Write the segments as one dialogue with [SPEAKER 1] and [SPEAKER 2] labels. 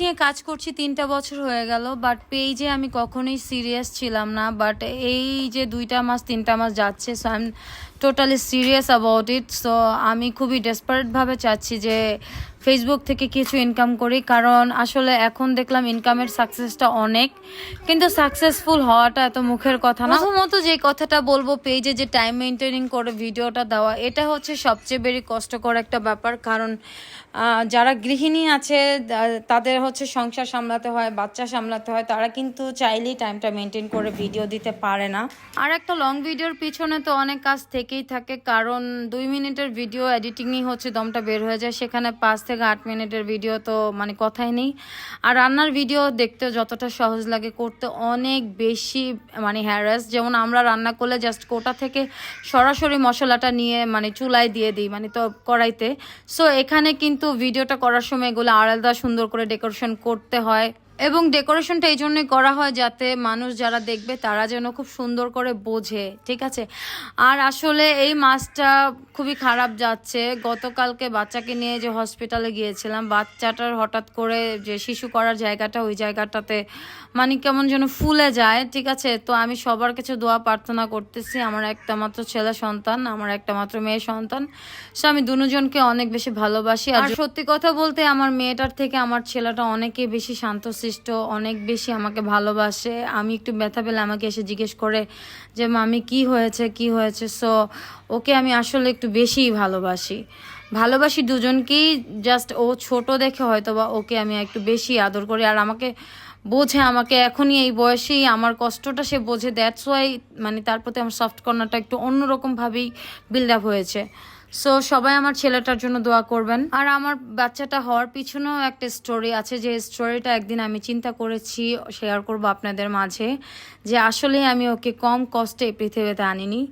[SPEAKER 1] নিয়ে কাজ করছি, তিনটা বছর হয়ে গেল বাট পেজে আমি কখনোই সিরিয়াস ছিলাম না বাট এই যে দুইটা মাস, তিনটা মাস যাচ্ছে so I am totally serious about it so আমি খুবই ডেসপারেটভাবে চাচ্ছি যে ফেসবুক থেকে কিছু ইনকাম করি কারণ আসলে এখন দেখলাম ইনকামের সাকসেসটা অনেক। কিন্তু সাকসেসফুল হওয়াটা এত মুখের কথা না। প্রথমত যে কথাটা বলব পেজে যে টাইম মেনটেনিং করে ভিডিওটা দেওয়া এটা হচ্ছে সবচেয়ে বেশি কষ্টকর একটা ব্যাপার। কারণ যারা গৃহিণী আছে তাদের হচ্ছে সংসার সামলাতে হয় বাচ্চা সামলাতে হয় তারা কিন্তু চাইলেই টাইমটা মেনটেন করে ভিডিও দিতে পারে না। আর একটা লং ভিডিওর পিছনে তো অনেক কাজ থেকেই থাকে কারণ দুই মিনিটের ভিডিও এডিটিংই হচ্ছে দমটা বের হয়ে যায়। সেখানে পাঁচ থেকে আট মিনিটের ভিডিও তো মানে কথাই নেই। আর রান্নার ভিডিও দেখতে যতটা সহজ লাগে, করতে অনেক বেশি মানে হ্যারাস যেমন আমরা রান্না করলে জাস্ট কোটা থেকে সরাসরি মশলাটা নিয়ে মানে চুলায় দিয়ে দিই মানে তো কড়াইতে। সো এখানে কিন্তু ভিডিওটা করার সময় এগুলো আলাদা সুন্দর করে ডেকোরেশন করতে হয়। এবং ডেকোরেশনটা এই জন্যই করা হয় যাতে মানুষ যারা দেখবে তারা যেন খুব সুন্দর করে বোঝে ঠিক আছে? আর আসলে এই মাছটা খুবই খারাপ যাচ্ছে। গতকালকে বাচ্চাকে নিয়ে যে হসপিটালে গিয়েছিলাম বাচ্চাটার হঠাৎ করে যে শিশু করার জায়গাটা ওই জায়গাটাতে মানে কেমন যেন ফুলে যায় ঠিক আছে? তো আমি সবার কাছে দোয়া প্রার্থনা করতেছি আমার একটা মাত্র ছেলে সন্তান আমার একটা মাত্র মেয়ে সন্তান। সো আমি দুজনকে অনেক বেশি ভালোবাসি। আর সত্যি কথা বলতে আমার মেয়েটার থেকে আমার ছেলেটা অনেকে বেশি শান্তশিষ্ট অনেক বেশি আমাকে ভালোবাসে। আমি একটু ব্যথা পেলে আমাকে এসে জিজ্ঞেস করে যে, মামি, কি হয়েছে? কি হয়েছে? সো ওকে আমি আসলে একটু বেশিই ভালোবাসি। ভালোবাসি দুজনকেই জাস্ট ও ছোট দেখে হয়তো বা ওকে আমি একটু বেশি আদর করি। আর আমাকে বোঝে, আমাকে এখনই এই বয়সেই আমার কষ্টটা সে বোঝে। দ্যাটস ওয়াই মানে তার প্রতি আমার সফট কর্নারটা একটু অন্যরকমভাবেই বিল্ড আপ হয়েছে। সো সবাই আমার ছেলেটার জন্য দোয়া করবেন। আর আমার বাচ্চাটা হওয়ার পিছনেও একটা স্টোরি আছে। যে স্টোরিটা একদিন আমি চিন্তা করেছি শেয়ার করব আপনাদের মাঝে। যে আসলে আমি ওকে কম কষ্টে পৃথিবীতে আনিনি।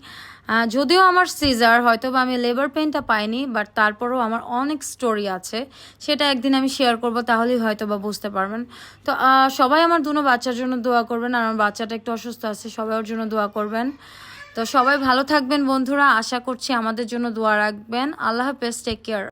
[SPEAKER 1] যদিও আমার সিজার হয়তো বা আমি লেবার পেনটা পাইনি বাট তারপরেও আমার অনেক স্টোরি আছে। সেটা একদিন আমি শেয়ার করব, তাহলেই হয়তো বা বুঝতে পারবেন। তো সবাই আমার দুনো বাচ্চার জন্য দোয়া করবেন। আর আমার বাচ্চাটা একটু অসুস্থ আছে, সবাই ওর জন্য দোয়া করবেন। তো সবাই ভালো থাকবেন বন্ধুরা। আশা করছি আমাদের জন্য দোয়া রাখবেন। আল্লাহ হাফেজ টেক কেয়ার